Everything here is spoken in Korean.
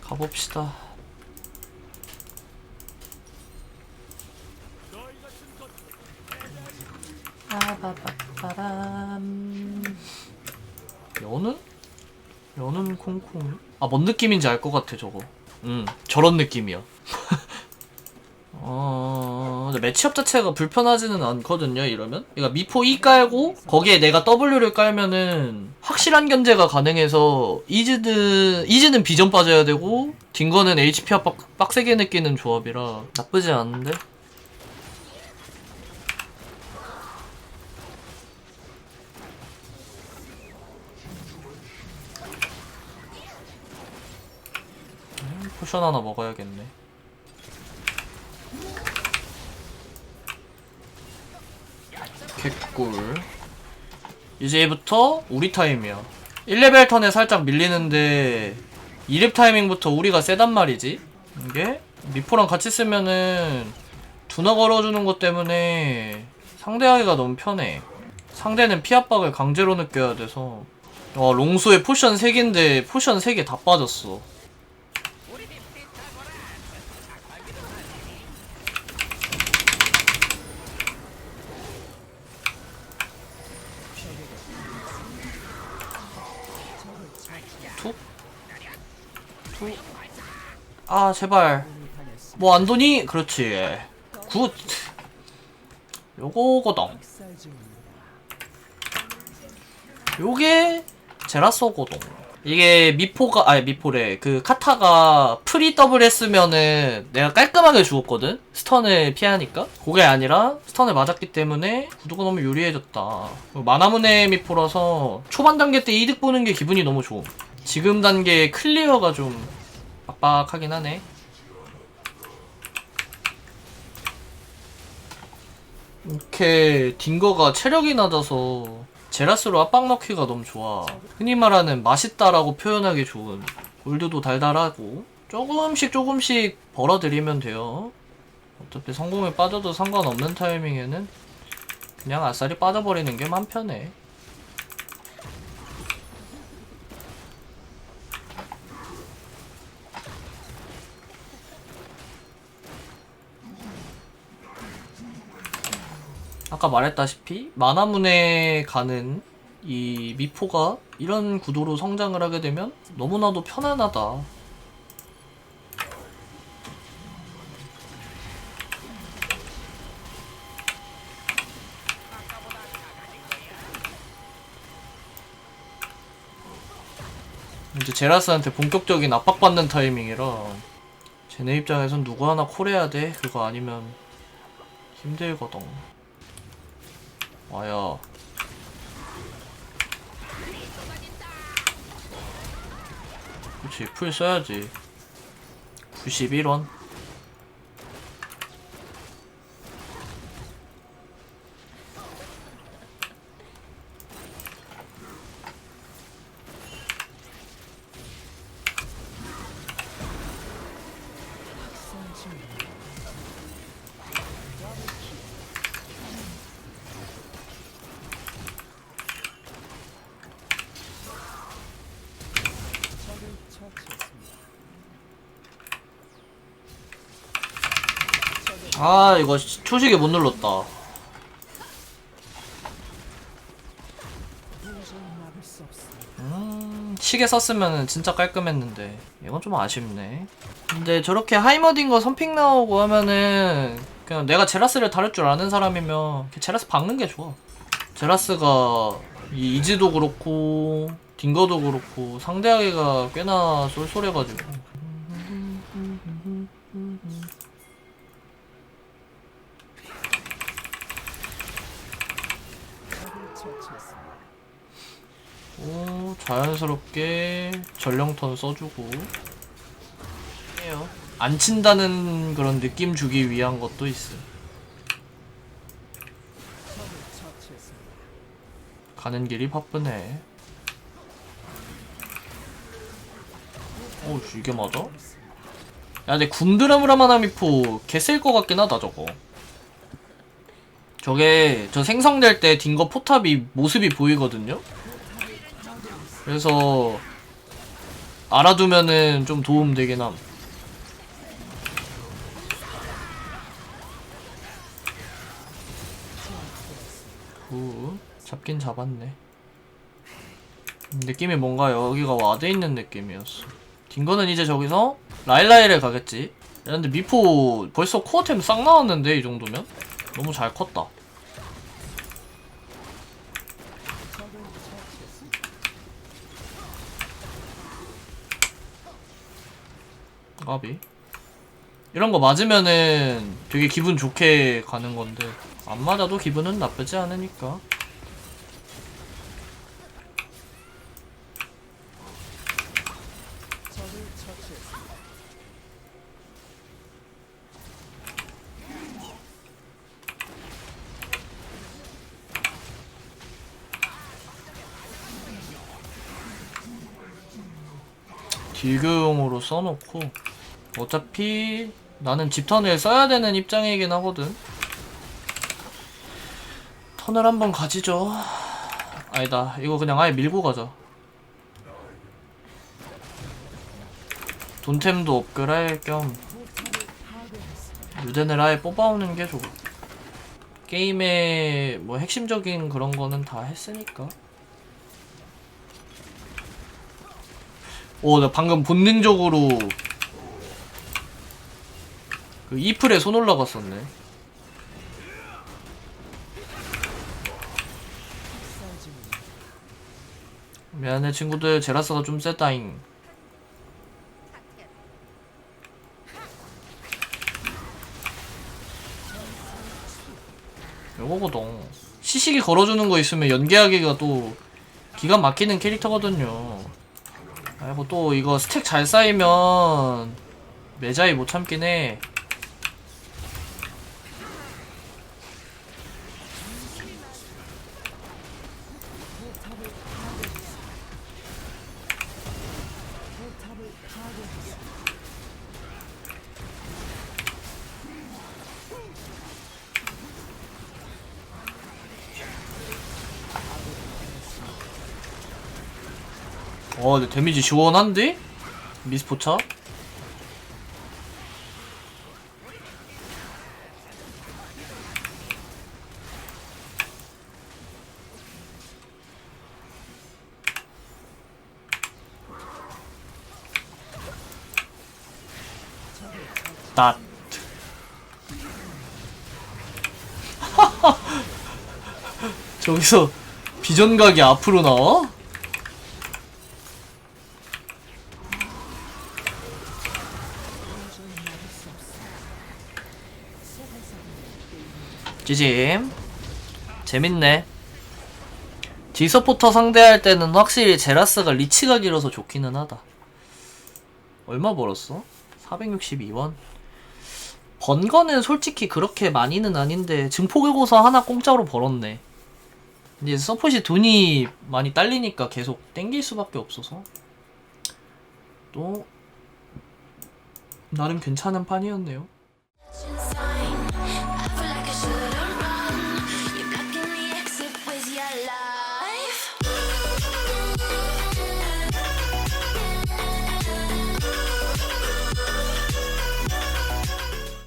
가봅시다. 빠바바바람. 연은? 연은 콩콩. 아, 뭔 느낌인지 알 것 같아, 저거. 음, 저런 느낌이야. 어, 근데 매치업 자체가 불편하지는 않거든요, 이러면. 그러니까 미포 E 깔고, 거기에 내가 W를 깔면은, 확실한 견제가 가능해서, 이즈드, 이즈는 비전 빠져야 되고, 딩거는 HP 압박 빡세게 느끼는 조합이라, 나쁘지 않은데? 음, 포션 하나 먹어야겠네. 개꿀. 이제부터 우리 타임이야. 1레벨 턴에 살짝 밀리는데 2렙 타이밍부터 우리가 세단 말이지. 이게 미포랑 같이 쓰면은 두나 걸어주는 것 때문에 상대하기가 너무 편해. 상대는 피 압박을 강제로 느껴야 돼서 와 롱소에 포션 3개인데 포션 3개 다 빠졌어. 아 제발. 뭐 안도니? 그렇지. 굿. 요거거동 요게 제라소거동 이게 미포가 아니 미포래. 그 카타가 프리 더블 했으면은 내가 깔끔하게 죽었거든? 스턴을 피하니까? 그게 아니라 스턴을 맞았기 때문에 구도가 너무 유리해졌다. 마나문의 미포라서 초반 단계 때 이득 보는 게 기분이 너무 좋음. 지금 단계 클리어가 좀 빡빡하긴 하네 이렇게 딩거가 체력이 낮아서 제라스로 압박 넣기가 너무 좋아. 흔히 말하는 맛있다라고 표현하기 좋은 골드도 달달하고 조금씩 조금씩 벌어들이면 돼요. 어차피 성공에 빠져도 상관없는 타이밍에는 그냥 아싸리 빠져버리는 게 맘 편해. 아까 말했다시피 만화문에 가는 이 미포가 이런 구도로 성장을 하게 되면 너무나도 편안하다. 이제 제라스한테 본격적인 압박받는 타이밍이라 쟤네 입장에선 누구 하나 콜해야 돼. 그거 아니면 힘들거든. 와야 그치 풀 써야지. 91원 아 이거 시- 초식에 못 눌렀다. 음 시계 썼으면 진짜 깔끔했는데. 이건 좀 아쉽네. 근데 저렇게 하이머딩 거 선픽 나오고 하면은 그냥 내가 제라스를 다룰 줄 아는 사람이면 제라스 박는 게 좋아. 제라스가 이 이지도 그렇고 딩거도 그렇고 상대하기가 꽤나 쏠쏠해가지고 오, 자연스럽게 전령턴 써주고 해요. 안 친다는 그런 느낌 주기 위한 것도 있어. 가는 길이 바쁘네. 오, 이게 맞아? 야, 근데 굼드라무라마나미포 개셀 것 같긴 하다, 저거. 저게 저 생성될 때 딩거 포탑이 모습이 보이거든요. 그래서 알아두면은 좀 도움 되긴 함. 굿. 잡긴 잡았네. 느낌이 뭔가 여기가 와드 있는 느낌이었어. 딩거는 이제 저기서 라일라이를 가겠지. 야, 근데 미포 벌써 코어템 싹 나왔는데 이 정도면? 너무 잘 컸다. 까비. 이런 거 맞으면은 되게 기분 좋게 가는 건데 안 맞아도 기분은 나쁘지 않으니까. 딜교용으로 써놓고 어차피 나는 집턴을 써야 되는 입장이긴 하거든. 턴을 한번 가지죠. 아니다 이거 그냥 아예 밀고 가자. 돈템도 업그레이드 겸 유덴을 아예 뽑아오는 게 좋아. 게임의 뭐 핵심적인 그런 거는 다 했으니까 오, 나 방금 본능적으로 그 이플에 손 올라갔었네. 미안해 친구들 제라스가 좀 세다잉. 요거거든. 시식이 걸어주는 거 있으면 연계하기가 또 기가 막히는 캐릭터거든요. 아이고 또 이거 스택 잘 쌓이면 매자이 못 참긴 해. 어, 근데 데미지 시원한데? 미스포차? 닷. 저기서 비전각이 앞으로 나와? 지짐 재밌네. 디서포터 상대할 때는 확실히 제라스가 리치가 길어서 좋기는 하다. 얼마 벌었어? 462원. 번 거는 솔직히 그렇게 많이는 아닌데 증폭의고서 하나 공짜로 벌었네. 이제 서폿이 돈이 많이 딸리니까 계속 땡길 수밖에 없어서. 또 나름 괜찮은 판이었네요